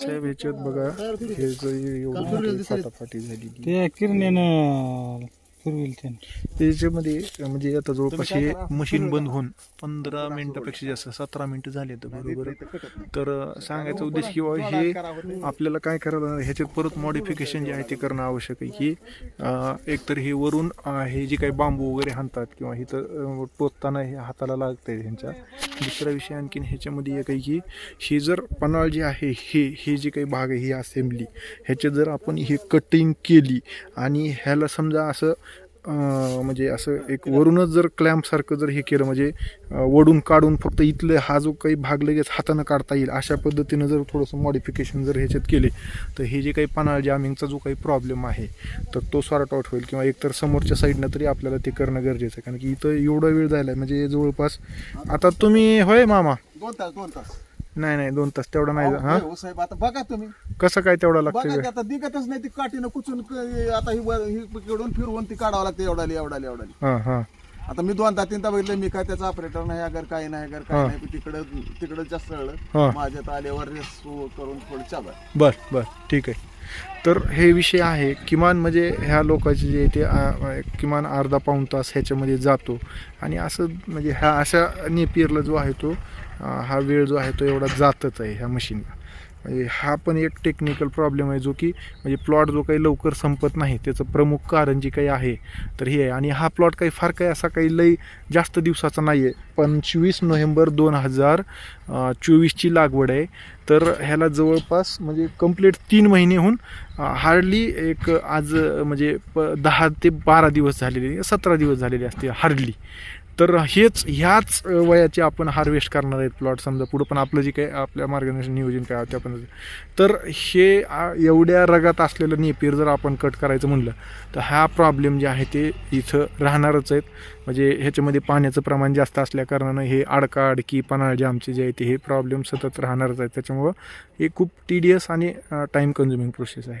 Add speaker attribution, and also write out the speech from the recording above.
Speaker 1: साहेब ह्याच्यात बघा हे जरी एवढी फाटाफाटी झालेली
Speaker 2: ते किरण्यानं फिरविल
Speaker 1: त्याच्यामध्ये म्हणजे आता जवळपास हे मशीन बंद होऊन पंधरा मिनिटापेक्षा जास्त सतरा मिनिटं झाले तर बरोबर. तर सांगायचा उद्देश किंवा हे आपल्याला काय करायला लागणार, ह्याच्यात परत मॉडिफिकेशन जे आहे ते करणं आवश्यक आहे की एकतर हे वरून हे जे काही बांबू वगैरे हाणतात किंवा इथं टोचताना हे हाताला लागतंय ह्यांच्या. दुसरा विषय आणखीन ह्याच्यामध्ये एक आहे की हे जर पन्हाळ जे आहे हे हे जे काही भाग आहे ही असेंब्ली ह्याचे जर आपण हे कटिंग केली आणि ह्याला समजा असं म्हणजे असं एक वरूनच जर क्लॅम्पसारखं जर हे केलं म्हणजे अं, वडून काढून फक्त इथलं हा जो काही भाग लगेच हातानं काढता येईल अशा पद्धतीनं जर थोडंसं मॉडिफिकेशन जर ह्याच्यात केले तर हे जे काही पन्हाळ जामिंगचा जो काही प्रॉब्लेम आहे तर तो सॉर्ट आउट होईल. किंवा एकतर समोरच्या साईडनं तरी आपल्याला ते करणं गरजेचं आहे. कारण की इथं एवढा वेळ जायला आहे म्हणजे जवळपास आता तुम्ही होय मामा?
Speaker 3: दोन तास दोन तास.
Speaker 1: नाही नाही दोन तास तेवढा नाही हां?
Speaker 3: हो साहेब आता बघा तुम्ही.
Speaker 1: कसं काय तेवढा लागतं
Speaker 3: बघा
Speaker 1: वेळ?
Speaker 3: ते आता दिगतच नाही ती काठीनं कुचून क- आता ही ही कडून फिरवून ती काढावं लागते एवढाली एवढाली एवढाली
Speaker 1: हां हां.
Speaker 3: आता मी दोनदा तीनदा बघितलं मी काय त्याचा ऑपरेटर नाही अगर काही नाही अगर. काही नाही तिकडं तिकडं जास्त
Speaker 1: हा.
Speaker 3: सगळं माझ्यात आल्यावर रेस करून थोडं चालू आहे.
Speaker 1: बर बर ठीक आहे. तर हे विषय आहे किमान म्हणजे ह्या लोकांचे जे ते आ, आ, किमान अर्धा पाऊण तास ह्याच्यामध्ये जातो. आणि असं म्हणजे ह्या अशा नेपियरला जो आहे तो हा वेळ जो आहे तो एवढा जातच आहे ह्या मशीनला म्हणजे हा पण एक टेक्निकल प्रॉब्लेम आहे जो की म्हणजे प्लॉट जो काही लवकर संपत नाही त्याचं प्रमुख कारण जे काही आहे तर हे आहे. आणि हा प्लॉट काही फार काही असा काही लई जास्त दिवसाचा नाही आहे पंचवीस नोव्हेंबर दोन हजार चोवीसची लागवड आहे. तर ह्याला जवळपास म्हणजे कंप्लीट तीन महिनेहून हार्डली एक आज म्हणजे प दहा ते बारा दिवस झालेले सतरा दिवस झालेले असते हार्डली तर हेच ह्याच वयाचे आपण हार्वेस्ट करणार आहेत प्लॉट समजा पुढं पण आपलं जे काही आपल्या मार्गदर्शन नियोजन काय आहे आपण तर हे एवढ्या रगात असलेलं नेपीर जर आपण कट करायचं म्हणलं तर हा प्रॉब्लेम जे आहे ते इथं राहणारच आहेत. म्हणजे ह्याच्यामध्ये पाण्याचं प्रमाण जास्त असल्याकारणानं हे अडका अडकी पन्हाळ जे आमचे जे आहे ते हे प्रॉब्लेम सतत राहणारच आहेत. त्याच्यामुळं हे खूप टीडियस आणि टाईम कन्झ्युमिंग प्रोसेस आहे.